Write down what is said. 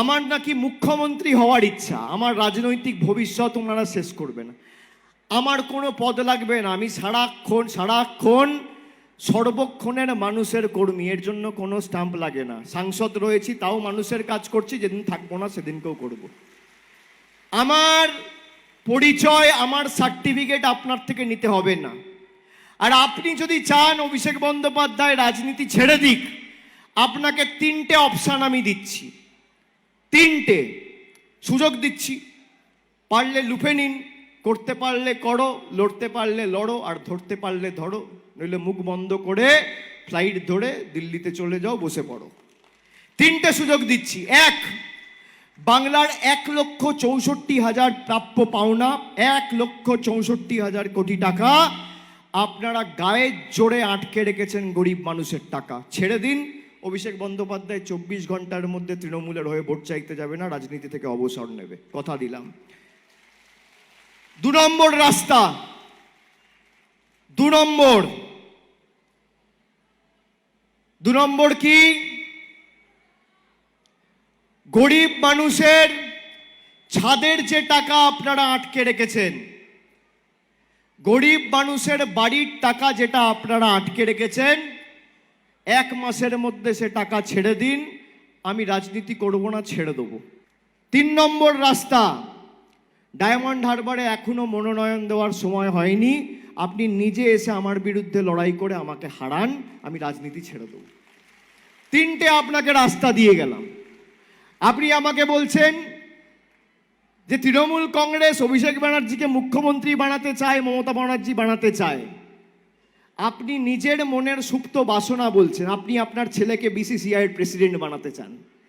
আমার নাকি মুখ্যমন্ত্রী হওয়ার ইচ্ছা। আমার রাজনৈতিক ভবিষ্যৎ ওনারা শেষ করবেন। আমার কোনো পদ লাগবে না। আমি সারাক্ষণ সারাক্ষণ সর্বক্ষণের মানুষের কর্মী। এর জন্য কোনো স্টাম্প লাগে না। সাংসদ রয়েছি, তাও মানুষের কাজ করছি। যেদিন থাকব না, সেদিনকেও করব। আমার পরিচয়, আমার সার্টিফিকেট আপনার থেকে নিতে হবে না। আর আপনি যদি চান অভিষেক বন্দ্যোপাধ্যায় রাজনীতি ছেড়ে দিক, আপনাকে তিনটে অপশান আমি দিচ্ছি। তিনটে সুযোগ দিচ্ছি। পারলে লুফে নিন, করতে পারলে করো, লড়তে পারলে লড়ো, আর ধরতে পারলে ধরো। নইলে মুখ বন্ধ করে ফ্লাইট ধরে দিল্লিতে চলে যাও, বসে পড়ো। তিনটে সুযোগ দিচ্ছি। এক, বাংলার এক লক্ষ চৌষট্টি হাজার প্রাপ্য পাওনা, এক লক্ষ চৌষট্টি হাজার কোটি টাকা। আপনারা গায়ের জোরে আটকে রেখেছেন গরিব মানুষের টাকা। ছেড়ে দিন অভিষেক বন্দ্যোপাধ্যায় চব্বিশ ঘণ্টার মধ্যে তৃণমূলের হয়ে ভোট চাইতে যাবে না, রাজনীতি থেকে অবসর নেবে। কথা দিলাম। দু নম্বর রাস্তা। দু নম্বর। দু নম্বর কি? গরিব মানুষের ছাদের যে টাকা আপনারা আটকে রেখেছেন, গরিব মানুষের বাড়ির টাকা যেটা আপনারা আটকে রেখেছেন এক মাসের মধ্যে সে টাকা ছেড়ে দিন, আমি রাজনীতি করব না, ছেড়ে দেবো। তিন নম্বর রাস্তা, ডায়মন্ড হারবারে এখনও মনোনয়ন দেওয়ার সময় হয়নি। আপনি নিজে এসে আমার বিরুদ্ধে লড়াই করে আমাকে হারান, আমি রাজনীতি ছেড়ে দেবো। তিনটে আপনাকে রাস্তা দিয়ে গেলাম। আপনি আমাকে বলছেন যে তৃণমূল কংগ্রেস অভিষেক ব্যানার্জিকে মুখ্যমন্ত্রী বানাতে চায়, মমতা ব্যানার্জি বানাতে চায়। আপনি নিজের মনের সুপ্ত বাসনা বলছেন। আপনি আপনার ছেলেকে বিসিসিআই এর প্রেসিডেন্ট বানাতে চান।